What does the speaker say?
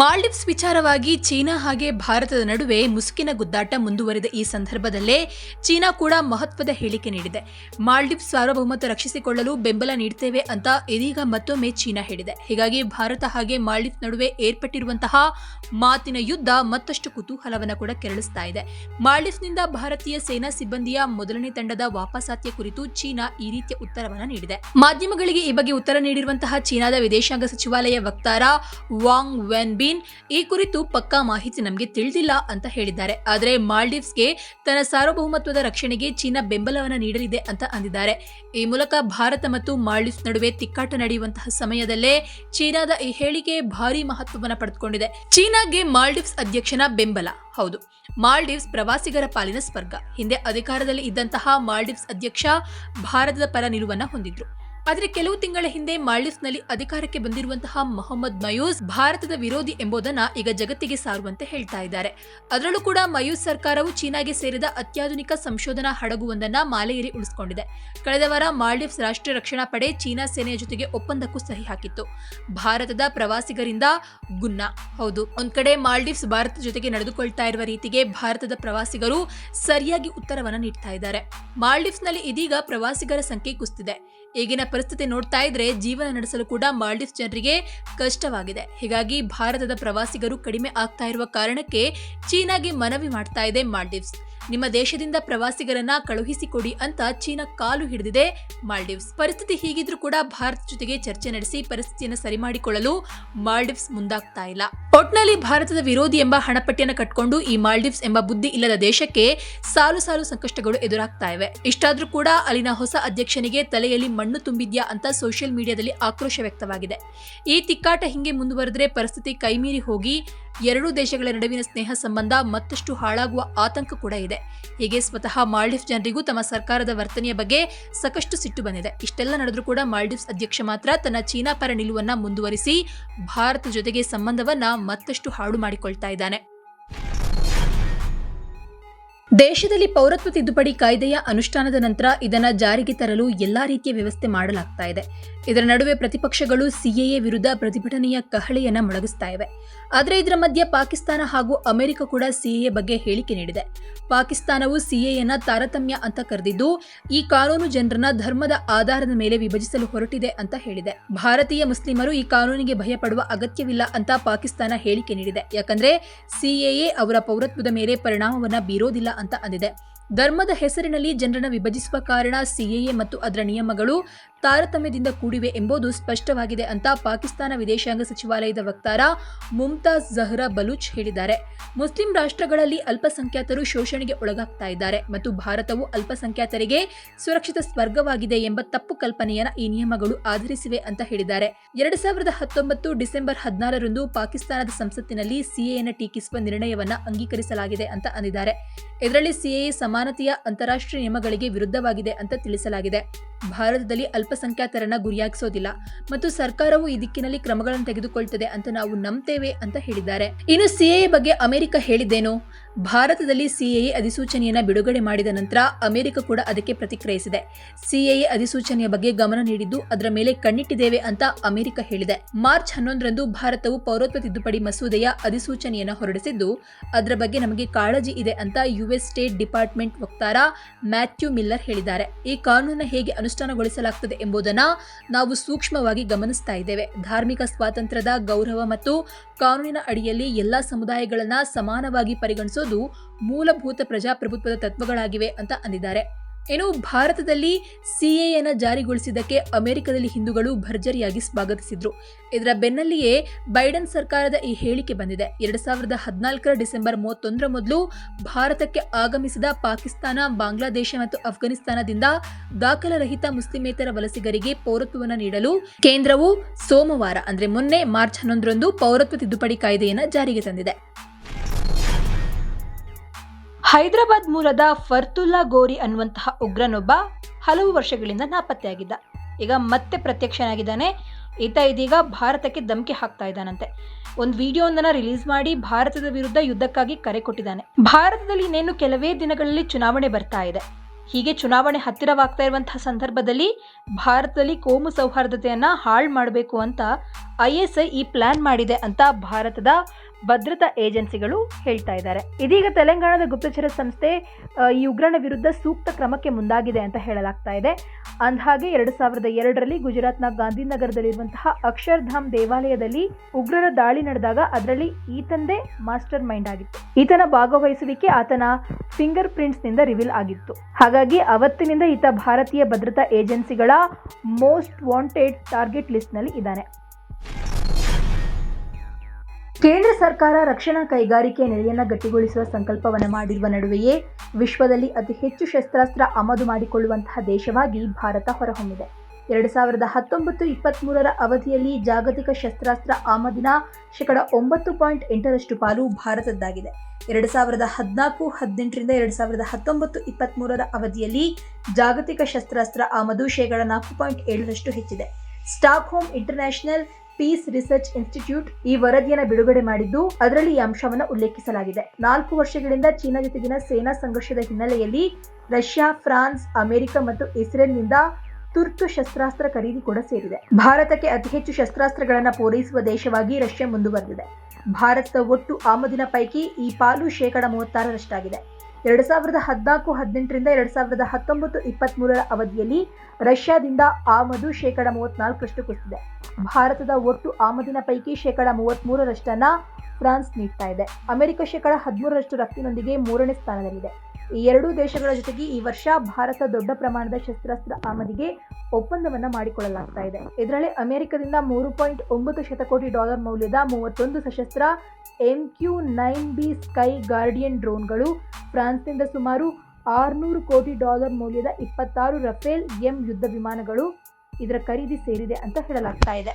ಮಾಲ್ಡೀವ್ಸ್ ವಿಚಾರವಾಗಿ ಚೀನಾ ಹಾಗೆ ಭಾರತದ ನಡುವೆ ಮುಸುಕಿನ ಗುದ್ದಾಟ ಮುಂದುವರೆದ ಈ ಸಂದರ್ಭದಲ್ಲೇ ಚೀನಾ ಕೂಡ ಮಹತ್ವದ ಹೇಳಿಕೆ ನೀಡಿದೆ. ಮಾಲ್ಡೀವ್ಸ್ ಸಾರ್ವಭೌಮತ್ವ ರಕ್ಷಿಸಿಕೊಳ್ಳಲು ಬೆಂಬಲ ನೀಡುತ್ತೇವೆ ಅಂತ ಇದೀಗ ಮತ್ತೊಮ್ಮೆ ಚೀನಾ ಹೇಳಿದೆ. ಹೀಗಾಗಿ ಭಾರತ ಹಾಗೆ ಮಾಲ್ಡೀವ್ಸ್ ನಡುವೆ ಏರ್ಪಟ್ಟಿರುವಂತಹ ಮಾತಿನ ಯುದ್ಧ ಮತ್ತಷ್ಟು ಕುತೂಹಲವನ್ನು ಕೂಡ ಕೆರಳಿಸ್ತಾ ಇದೆ. ಮಾಲ್ಡೀವ್ಸ್ನಿಂದ ಭಾರತೀಯ ಸೇನಾ ಸಿಬ್ಬಂದಿಯ ಮೊದಲನೇ ತಂಡದ ವಾಪಸಾತಿಯ ಕುರಿತು ಚೀನಾ ಈ ರೀತಿಯ ಉತ್ತರವನ್ನು ನೀಡಿದೆ. ಮಾಧ್ಯಮಗಳಿಗೆ ಈ ಬಗ್ಗೆ ಉತ್ತರ ನೀಡಿರುವಂತಹ ಚೀನಾದ ವಿದೇಶಾಂಗ ಸಚಿವಾಲಯ ವಕ್ತಾರ ವಾಂಗ್ ವೆನ್ ಈ ಕುರಿತು ಪಕ್ಕಾ ಮಾಹಿತಿ ನಮಗೆ ತಿಳಿದಿಲ್ಲ ಅಂತ ಹೇಳಿದ್ದಾರೆ. ಆದರೆ ಮಾಲ್ಡೀವ್ಸ್ಗೆ ತನ್ನ ಸಾರ್ವಭೌಮತ್ವದ ರಕ್ಷಣೆಗೆ ಚೀನಾ ಬೆಂಬಲವನ್ನು ನೀಡಲಿದೆ ಅಂತ ಅಂದಿದ್ದಾರೆ. ಈ ಮೂಲಕ ಭಾರತ ಮತ್ತು ಮಾಲ್ಡೀವ್ಸ್ ನಡುವೆ ತಿಕ್ಕಾಟ ನಡೆಯುವಂತಹ ಸಮಯದಲ್ಲೇ ಚೀನಾದ ಈ ಹೇಳಿಕೆ ಭಾರಿ ಮಹತ್ವವನ್ನು ಪಡೆದುಕೊಂಡಿದೆ. ಚೀನಾಗೆ ಮಾಲ್ಡೀವ್ಸ್ ಅಧ್ಯಕ್ಷನ ಬೆಂಬಲ, ಹೌದು, ಮಾಲ್ಡೀವ್ಸ್ ಪ್ರವಾಸಿಗರ ಪಾಲಿನ ಸ್ವರ್ಗ ಹಿಂದೆ ಅಧಿಕಾರದಲ್ಲಿ ಇದ್ದಂತಹ ಮಾಲ್ಡೀವ್ಸ್ ಅಧ್ಯಕ್ಷ ಭಾರತದ ಪರ ನಿಲುವನ್ನ ಹೊಂದಿದ್ರು. ಆದರೆ ಕೆಲವು ತಿಂಗಳ ಹಿಂದೆ ಮಾಲ್ಡೀವ್ಸ್ನಲ್ಲಿ ಅಧಿಕಾರಕ್ಕೆ ಬಂದಿರುವಂತಹ ಮೊಹಮ್ಮದ್ ಮಯೂಸ್ ಭಾರತದ ವಿರೋಧಿ ಎಂಬುದನ್ನ ಈಗ ಜಗತ್ತಿಗೆ ಸಾರುವಂತೆ ಹೇಳ್ತಾ ಇದ್ದಾರೆ. ಅದರಲ್ಲೂ ಕೂಡ ಮಯೂಸ್ ಸರ್ಕಾರವು ಚೀನಾಗೆ ಸೇರಿದ ಅತ್ಯಾಧುನಿಕ ಸಂಶೋಧನಾ ಹಡಗುವೊಂದನ್ನ ಮಾಲೆಯಲ್ಲಿ ಉಳಿಸಿಕೊಂಡಿದೆ. ಕಳೆದ ವಾರ ಮಾಲ್ಡೀವ್ಸ್ ರಾಷ್ಟ್ರೀಯ ರಕ್ಷಣಾ ಪಡೆ ಚೀನಾ ಸೇನೆಯ ಜೊತೆಗೆ ಒಪ್ಪಂದಕ್ಕೂ ಸಹಿ ಹಾಕಿತ್ತು. ಭಾರತದ ಪ್ರವಾಸಿಗರಿಂದ ಗುನ್ನ. ಹೌದು, ಒಂದ್ ಕಡೆ ಮಾಲ್ಡೀವ್ಸ್ ಭಾರತದ ಜೊತೆಗೆ ನಡೆದುಕೊಳ್ತಾ ಇರುವ ರೀತಿಗೆ ಭಾರತದ ಪ್ರವಾಸಿಗರು ಸರಿಯಾಗಿ ಉತ್ತರವನ್ನು ನೀಡ್ತಾ ಇದ್ದಾರೆ. ಮಾಲ್ಡೀವ್ಸ್ನಲ್ಲಿ ಇದೀಗ ಪ್ರವಾಸಿಗರ ಸಂಖ್ಯೆ ಕುಸಿದಿದೆ ಈಗಿನ ಪರಿಸ್ಥಿತಿ ನೋಡ್ತಾ ಇದ್ರೆ ಜೀವನ ನಡೆಸಲು ಕೂಡ ಮಾಲ್ಡೀವ್ಸ್ ಜನರಿಗೆ ಕಷ್ಟವಾಗಿದೆ. ಹೀಗಾಗಿ ಭಾರತದ ಪ್ರವಾಸಿಗರು ಕಡಿಮೆ ಆಗ್ತಾ ಇರುವ ಕಾರಣಕ್ಕೆ ಚೀನಾಗೆ ಮನವಿ ಮಾಡ್ತಾ ಇದೆ ಮಾಲ್ಡೀವ್ಸ್. ನಿಮ್ಮ ದೇಶದಿಂದ ಪ್ರವಾಸಿಗರನ್ನ ಕಳುಹಿಸಿಕೊಡಿ ಅಂತ ಚೀನಾ ಕಾಲು ಹಿಡಿದಿದೆ. ಮಾಲ್ಡೀವ್ಸ್ ಪರಿಸ್ಥಿತಿ ಹೀಗಿದ್ರೂ ಕೂಡ ಭಾರತ ಜೊತೆಗೆ ಚರ್ಚೆ ನಡೆಸಿ ಪರಿಸ್ಥಿತಿಯನ್ನು ಸರಿ ಮಾಡಿಕೊಳ್ಳಲು ಮಾಲ್ಡೀವ್ಸ್ ಮುಂದಾಗ್ತಾ ಇಲ್ಲ. ಒಟ್ನಲ್ಲಿ ಭಾರತದ ವಿರೋಧಿ ಎಂಬ ಹಣಪಟ್ಟಿಯನ್ನು ಕಟ್ಕೊಂಡು ಈ ಮಾಲ್ಡೀವ್ಸ್ ಎಂಬ ಬುದ್ಧಿ ಇಲ್ಲದ ದೇಶಕ್ಕೆ ಸಾಲು ಸಾಲು ಸಂಕಷ್ಟಗಳು ಎದುರಾಗ್ತಾ ಇವೆ. ಇಷ್ಟಾದ್ರೂ ಕೂಡ ಅಲ್ಲಿನ ಹೊಸ ಅಧ್ಯಕ್ಷನಿಗೆ ತಲೆಯಲ್ಲಿ ಮಣ್ಣು ತುಂಬಿದ್ಯಾ ಅಂತ ಸೋಷಿಯಲ್ ಮೀಡಿಯಾದಲ್ಲಿ ಆಕ್ರೋಶ ವ್ಯಕ್ತವಾಗಿದೆ. ಈ ತಿಕ್ಕಾಟ ಹಿಂಗೆ ಮುಂದುವರೆದ್ರೆ ಪರಿಸ್ಥಿತಿ ಕೈಮೀರಿ ಹೋಗಿ ಎರಡೂ ದೇಶಗಳ ನಡುವಿನ ಸ್ನೇಹ ಸಂಬಂಧ ಮತ್ತಷ್ಟು ಹಾಳಾಗುವ ಆತಂಕ ಕೂಡ ಇದೆ. ಹೀಗೆ ಸ್ವತಃ ಮಾಲ್ಡೀವ್ಸ್ ಜನರಿಗೂ ತಮ್ಮ ಸರ್ಕಾರದ ವರ್ತನೆಯ ಬಗ್ಗೆ ಸಾಕಷ್ಟು ಸಿಟ್ಟು ಬಂದಿದೆ. ಇಷ್ಟೆಲ್ಲ ನಡೆದರೂ ಕೂಡ ಮಾಲ್ಡೀವ್ಸ್ ಅಧ್ಯಕ್ಷ ಮಾತ್ರ ತನ್ನ ಚೀನಾ ಪರ ನಿಲುವನ್ನ ಮುಂದುವರಿಸಿ ಭಾರತ ಜೊತೆಗೆ ಸಂಬಂಧವನ್ನ ಮತ್ತಷ್ಟು ಹಾಳು ಮಾಡಿಕೊಳ್ತಾ ಇದ್ದಾನೆ. ದೇಶದಲ್ಲಿ ಪೌರತ್ವ ತಿದ್ದುಪಡಿ ಕಾಯ್ದೆಯ ಅನುಷ್ಠಾನದ ನಂತರ ಇದನ್ನು ಜಾರಿಗೆ ತರಲು ಎಲ್ಲಾ ರೀತಿಯ ವ್ಯವಸ್ಥೆ ಮಾಡಲಾಗ್ತಾ ಇದೆ. ಇದರ ನಡುವೆ ಪ್ರತಿಪಕ್ಷಗಳು ಸಿಎಎ ವಿರುದ್ಧ ಪ್ರತಿಭಟನೆಯ ಕಹಳೆಯನ್ನು ಮೊಳಗಿಸ್ತಾ ಇವೆ. ಆದರೆ ಇದರ ಮಧ್ಯೆ ಪಾಕಿಸ್ತಾನ ಹಾಗೂ ಅಮೆರಿಕ ಕೂಡ ಸಿಎಎ ಬಗ್ಗೆ ಹೇಳಿಕೆ ನೀಡಿದೆ. ಪಾಕಿಸ್ತಾನವು ಸಿಎಎನ ತಾರತಮ್ಯ ಅಂತ ಕರೆದಿದ್ದು, ಈ ಕಾನೂನು ಜನರನ್ನ ಧರ್ಮದ ಆಧಾರದ ಮೇಲೆ ವಿಭಜಿಸಲು ಹೊರಟಿದೆ ಅಂತ ಹೇಳಿದೆ. ಭಾರತೀಯ ಮುಸ್ಲಿಮರು ಈ ಕಾನೂನಿಗೆ ಭಯಪಡುವ ಅಗತ್ಯವಿಲ್ಲ ಅಂತ ಪಾಕಿಸ್ತಾನ ಹೇಳಿಕೆ ನೀಡಿದೆ. ಯಾಕಂದ್ರೆ ಸಿಎಎ ಅವರ ಪೌರತ್ವದ ಮೇಲೆ ಪರಿಣಾಮವನ್ನ ಬೀರೋದಿಲ್ಲ ಅಂತ ಅಂದಿದೆ. ಧರ್ಮದ ಹೆಸರಿನಲ್ಲಿ ಜನರನ್ನು ವಿಭಜಿಸುವ ಕಾರಣ ಸಿಎಎ ಮತ್ತು ಅದರ ನಿಯಮಗಳು ತಾರತಮ್ಯದಿಂದ ಕೂಡಿವೆ ಎಂಬುದು ಸ್ಪಷ್ಟವಾಗಿದೆ ಅಂತ ಪಾಕಿಸ್ತಾನ ವಿದೇಶಾಂಗ ಸಚಿವಾಲಯದ ವಕ್ತಾರ ಮುಮ್ತಾಜ್ ಜಹ್ರಾ ಬಲೂಚ್ ಹೇಳಿದ್ದಾರೆ. ಮುಸ್ಲಿಂ ರಾಷ್ಟ್ರಗಳಲ್ಲಿ ಅಲ್ಪಸಂಖ್ಯಾತರು ಶೋಷಣೆಗೆ ಒಳಗಾಗ್ತಾ ಇದ್ದಾರೆ ಮತ್ತು ಭಾರತವು ಅಲ್ಪಸಂಖ್ಯಾತರಿಗೆ ಸುರಕ್ಷಿತ ಸ್ವರ್ಗವಾಗಿದೆ ಎಂಬ ತಪ್ಪು ಕಲ್ಪನೆಯನ್ನು ಈ ನಿಯಮಗಳು ಆಧರಿಸಿವೆ ಅಂತ ಹೇಳಿದ್ದಾರೆ. ಎರಡು ಸಾವಿರದ ಹತ್ತೊಂಬತ್ತು ಡಿಸೆಂಬರ್ ಹದಿನಾರರಂದು ಪಾಕಿಸ್ತಾನದ ಸಂಸತ್ತಿನಲ್ಲಿ ಸಿಎಎನ ಟೀಕಿಸುವ ನಿರ್ಣಯವನ್ನು ಅಂಗೀಕರಿಸಲಾಗಿದೆ ಅಂತ ಅಂದಿದ್ದಾರೆ. ಇದರಲ್ಲಿ ಸಿಎಎ ಸಮಾನತೆಯ ಅಂತಾರಾಷ್ಟ್ರೀಯ ನಿಯಮಗಳಿಗೆ ವಿರುದ್ಧವಾಗಿದೆ ಅಂತ ತಿಳಿಸಲಾಗಿದೆ. ಭಾರತದಲ್ಲಿ ಅಲ್ಪಸಂಖ್ಯಾತರನ್ನ ಗುರಿಯಾಗಿಸೋದಿಲ್ಲ ಮತ್ತು ಸರ್ಕಾರವು ಈ ದಿಕ್ಕಿನಲ್ಲಿ ಕ್ರಮಗಳನ್ನು ತೆಗೆದುಕೊಳ್ತದೆ ಅಂತ ನಾವು ನಂಬ್ತೇವೆ ಅಂತ ಹೇಳಿದ್ದಾರೆ. ಇನ್ನು ಸಿಎ ಬಗ್ಗೆ ಅಮೆರಿಕ ಹೇಳಿದ್ದೇನು? ಭಾರತದಲ್ಲಿ ಸಿಎಎ ಅಧಿಸೂಚನೆಯನ್ನು ಬಿಡುಗಡೆ ಮಾಡಿದ ನಂತರ ಅಮೆರಿಕ ಕೂಡ ಅದಕ್ಕೆ ಪ್ರತಿಕ್ರಿಯಿಸಿದೆ. ಸಿಎಎ ಅಧಿಸೂಚನೆಯ ಬಗ್ಗೆ ಗಮನ ನೀಡಿದ್ದು ಅದರ ಮೇಲೆ ಕಣ್ಣಿಟ್ಟಿದ್ದೇವೆ ಅಂತ ಅಮೆರಿಕ ಹೇಳಿದೆ. ಮಾರ್ಚ್ ಹನ್ನೊಂದರಂದು ಭಾರತವು ಪೌರತ್ವ ತಿದ್ದುಪಡಿ ಮಸೂದೆಯ ಅಧಿಸೂಚನೆಯನ್ನು ಹೊರಡಿಸಿದ್ದು, ಅದರ ಬಗ್ಗೆ ನಮಗೆ ಕಾಳಜಿ ಇದೆ ಅಂತ ಯುಎಸ್ ಸ್ಟೇಟ್ ಡಿಪಾರ್ಟ್ಮೆಂಟ್ ವಕ್ತಾರ ಮ್ಯಾಥ್ಯೂ ಮಿಲ್ಲರ್ ಹೇಳಿದ್ದಾರೆ. ಈ ಕಾನೂನನ್ನು ಹೇಗೆ ಅನುಷ್ಠಾನಗೊಳಿಸಲಾಗುತ್ತದೆ ಎಂಬುದನ್ನು ನಾವು ಸೂಕ್ಷ್ಮವಾಗಿ ಗಮನಿಸ್ತಾ ಇದ್ದೇವೆ. ಧಾರ್ಮಿಕ ಸ್ವಾತಂತ್ರ್ಯದ ಗೌರವ ಮತ್ತು ಕಾನೂನಿನ ಅಡಿಯಲ್ಲಿ ಎಲ್ಲ ಸಮುದಾಯಗಳನ್ನು ಸಮಾನವಾಗಿ ಪರಿಗಣಿಸೋದು ಮೂಲಭೂತ ಪ್ರಜಾಪ್ರಭುತ್ವದ ತತ್ವಗಳಾಗಿವೆ ಅಂತ ಅಂದಿದ್ದಾರೆ. ಏನು, ಭಾರತದಲ್ಲಿ ಸಿಎಎನ ಜಾರಿಗೊಳಿಸಿದ್ದಕ್ಕೆ ಅಮೆರಿಕದಲ್ಲಿ ಹಿಂದೂಗಳು ಭರ್ಜರಿಯಾಗಿ ಸ್ವಾಗತಿಸಿದ್ರು. ಇದರ ಬೆನ್ನಲ್ಲಿಯೇ ಬೈಡನ್ ಸರ್ಕಾರದ ಈ ಹೇಳಿಕೆ ಬಂದಿದೆ. ಎರಡ್ ಸಾವಿರದ ಹದಿನಾಲ್ಕರ ಡಿಸೆಂಬರ್ ಮೂವತ್ತೊಂದರ ಮೊದಲು ಭಾರತಕ್ಕೆ ಆಗಮಿಸಿದ ಪಾಕಿಸ್ತಾನ, ಬಾಂಗ್ಲಾದೇಶ ಮತ್ತು ಅಫ್ಘಾನಿಸ್ತಾನದಿಂದ ದಾಖಲರಹಿತ ಮುಸ್ಲಿಮೇತರ ವಲಸಿಗರಿಗೆ ಪೌರತ್ವವನ್ನು ನೀಡಲು ಕೇಂದ್ರವು ಸೋಮವಾರ, ಅಂದ್ರೆ ಮೊನ್ನೆ ಮಾರ್ಚ್ ಹನ್ನೊಂದರಂದು ಪೌರತ್ವ ತಿದ್ದುಪಡಿ ಕಾಯ್ದೆಯನ್ನು ಜಾರಿಗೆ ತಂದಿದೆ. ಹೈದರಾಬಾದ್ ಮೂಲದ ಫರ್ತುಲ್ಲಾ ಗೋರಿ ಅನ್ನುವಂತಹ ಉಗ್ರನೊಬ್ಬ ಹಲವು ವರ್ಷಗಳಿಂದ ನಾಪತ್ತೆಯಾಗಿದ್ದ. ಈಗ ಮತ್ತೆ ಪ್ರತ್ಯಕ್ಷನಾಗಿದ್ದಾನೆ. ಈತ ಇದೀಗ ಭಾರತಕ್ಕೆ ಧಮಕಿ ಹಾಕ್ತಾ ಇದ್ದಾನಂತೆ. ಒಂದು ವಿಡಿಯೋವೊಂದನ್ನ ರಿಲೀಸ್ ಮಾಡಿ ಭಾರತದ ವಿರುದ್ಧ ಯುದ್ಧಕ್ಕಾಗಿ ಕರೆ ಕೊಟ್ಟಿದ್ದಾನೆ. ಭಾರತದಲ್ಲಿ ಇನ್ನೇನು ಕೆಲವೇ ದಿನಗಳಲ್ಲಿ ಚುನಾವಣೆ ಬರ್ತಾ ಇದೆ. ಹೀಗೆ ಚುನಾವಣೆ ಹತ್ತಿರವಾಗ್ತಾ ಇರುವಂತಹ ಸಂದರ್ಭದಲ್ಲಿ ಭಾರತದಲ್ಲಿ ಕೋಮು ಸೌಹಾರ್ದತೆಯನ್ನು ಹಾಳು ಮಾಡಬೇಕು ಅಂತ ಐ ಎಸ್ ಐ ಈ ಪ್ಲಾನ್ ಮಾಡಿದೆ ಅಂತ ಭಾರತದ ಭದ್ರತಾ ಏಜೆನ್ಸಿಗಳು ಹೇಳ್ತಾ ಇದ್ದಾರೆ. ಇದೀಗ ತೆಲಂಗಾಣದ ಗುಪ್ತಚರ ಸಂಸ್ಥೆ ಈ ಉಗ್ರನ ವಿರುದ್ಧ ಸೂಕ್ತ ಕ್ರಮಕ್ಕೆ ಮುಂದಾಗಿದೆ ಅಂತ ಹೇಳಲಾಗ್ತಾ ಇದೆ. ಅಂದಹಾಗೆ ಎರಡು ಸಾವಿರದ ಎರಡರಲ್ಲಿ ಗುಜರಾತ್ನ ಗಾಂಧಿನಗರದಲ್ಲಿರುವಂತಹ ಅಕ್ಷರ್ಧಾಮ್ ದೇವಾಲಯದಲ್ಲಿ ಉಗ್ರರ ದಾಳಿ ನಡೆದಾಗ ಅದರಲ್ಲಿ ಈತಂದೇ ಮಾಸ್ಟರ್ ಮೈಂಡ್ ಆಗಿತ್ತು. ಈತನ ಭಾಗವಹಿಸುವಿಕೆ ಆತನ ಫಿಂಗರ್ ಪ್ರಿಂಟ್ಸ್ನಿಂದ ರಿವೀಲ್ ಆಗಿತ್ತು. ಹಾಗಾಗಿ ಅವತ್ತಿನಿಂದ ಈತ ಭಾರತೀಯ ಭದ್ರತಾ ಏಜೆನ್ಸಿಗಳ ಮೋಸ್ಟ್ ವಾಂಟೆಡ್ ಟಾರ್ಗೆಟ್ ಲಿಸ್ಟ್ನಲ್ಲಿ ಇದ್ದಾನೆ. ಕೇಂದ್ರ ಸರ್ಕಾರ ರಕ್ಷಣಾ ಕೈಗಾರಿಕೆ ನೆಲೆಯನ್ನು ಗಟ್ಟಿಗೊಳಿಸುವ ಸಂಕಲ್ಪವನ್ನು ಮಾಡಿರುವ ನಡುವೆಯೇ ವಿಶ್ವದಲ್ಲಿ ಅತಿ ಹೆಚ್ಚು ಶಸ್ತ್ರಾಸ್ತ್ರ ಆಮದು ಮಾಡಿಕೊಳ್ಳುವಂತಹ ದೇಶವಾಗಿ ಭಾರತ ಹೊರಹೊಮ್ಮಿದೆ. ಎರಡು ಸಾವಿರದ ಹತ್ತೊಂಬತ್ತು ಇಪ್ಪತ್ತ್ಮೂರರ ಅವಧಿಯಲ್ಲಿ ಜಾಗತಿಕ ಶಸ್ತ್ರಾಸ್ತ್ರ ಆಮದಿನ ಶೇಕಡ ಒಂಬತ್ತು ಪಾಯಿಂಟ್ ಎಂಟರಷ್ಟು ಪಾಲು ಭಾರತದ್ದಾಗಿದೆ. ಎರಡು ಸಾವಿರದ ಹದಿನಾಲ್ಕು ಹದಿನೆಂಟರಿಂದ ಎರಡು ಸಾವಿರದ ಹತ್ತೊಂಬತ್ತು ಇಪ್ಪತ್ತ್ಮೂರರ ಅವಧಿಯಲ್ಲಿ ಜಾಗತಿಕ ಶಸ್ತ್ರಾಸ್ತ್ರ ಆಮದು ಶೇಕಡ ನಾಲ್ಕು ಪಾಯಿಂಟ್ ಏಳರಷ್ಟು ಹೆಚ್ಚಿದೆ. Stockholm international peace research institute ಈ ವರದಿಯನ್ನು ಬಿಡುಗಡೆ ಮಾಡಿದ್ದು ಅದರಲ್ಲಿ ಈ ಅಂಶವನ್ನು ಉಲ್ಲೇಖಿಸಲಾಗಿದೆ. ನಾಲ್ಕು ವರ್ಷಗಳಿಂದ ಚೀನಾ ಜೊತೆಗಿನ ಸೇನಾ ಸಂಘರ್ಷದ ಹಿನ್ನೆಲೆಯಲ್ಲಿ ರಷ್ಯಾ, ಫ್ರಾನ್ಸ್, ಅಮೆರಿಕ ಮತ್ತು ಇಸ್ರೇಲ್ನಿಂದ ತುರ್ತು ಶಸ್ತ್ರಾಸ್ತ್ರ ಖರೀದಿ ಕೂಡ ಸೇರಿದೆ. ಭಾರತಕ್ಕೆ ಅತಿ ಹೆಚ್ಚು ಶಸ್ತ್ರಾಸ್ತ್ರಗಳನ್ನು ಪೂರೈಸುವ ದೇಶವಾಗಿ ರಷ್ಯಾ ಮುಂದುವರೆದಿದೆ. ಭಾರತದ ಒಟ್ಟು ಆಮದಿನ ಪೈಕಿ ಈ ಪಾಲು ಶೇಕಡ ಮೂವತ್ತಾರರಷ್ಟಾಗಿದೆ. ಎರಡು ಸಾವಿರದ ಹದಿನಾಲ್ಕು ಹದಿನೆಂಟರಿಂದ ಎರಡು ಸಾವಿರದ ಹತ್ತೊಂಬತ್ತು ಇಪ್ಪತ್ತ್ಮೂರರ ಅವಧಿಯಲ್ಲಿ ರಷ್ಯಾದಿಂದ ಆಮದು ಶೇಕಡ ಮೂವತ್ತ್ನಾಲ್ಕರಷ್ಟು ಕುಸಿದಿದೆ. ಭಾರತದ ಒಟ್ಟು ಆಮದಿನ ಪೈಕಿ ಶೇಕಡ ಮೂವತ್ತ್ಮೂರರಷ್ಟನ್ನು ಫ್ರಾನ್ಸ್ ನೀಡ್ತಾ ಇದೆ. ಅಮೆರಿಕ ಶೇಕಡ ಹದಿಮೂರರಷ್ಟು ರಫ್ತಿನೊಂದಿಗೆ ಮೂರನೇ ಸ್ಥಾನದಲ್ಲಿದೆ. ಈ ಎರಡೂ ದೇಶಗಳ ಜೊತೆಗೆ ಈ ವರ್ಷ ಭಾರತ ದೊಡ್ಡ ಪ್ರಮಾಣದ ಶಸ್ತ್ರಾಸ್ತ್ರ ಆಮದಿಗೆ ಒಪ್ಪಂದವನ್ನು ಮಾಡಿಕೊಳ್ಳಲಾಗ್ತಾ ಇದೆ. ಇದರಲ್ಲಿ ಅಮೆರಿಕದಿಂದ ಮೂರು ಪಾಯಿಂಟ್ ಒಂಬತ್ತು ಶತಕೋಟಿ ಡಾಲರ್ ಮೌಲ್ಯದ ಮೂವತ್ತೊಂದು ಸಶಸ್ತ್ರ M Q nine B sky guardian ಡ್ರೋನ್ಗಳು ಫ್ರಾನ್ಸ್ನಿಂದ ಸುಮಾರು ಆರುನೂರು ಕೋಟಿ ಡಾಲರ್ ಮೌಲ್ಯದ ಇಪ್ಪತ್ತಾರು ರಫೇಲ್ ಎಂ ಯುದ್ಧ ವಿಮಾನಗಳು ಇದರ ಖರೀದಿ ಸೇರಿದೆ ಅಂತ ಹೇಳಲಾಗ್ತಾ ಇದೆ.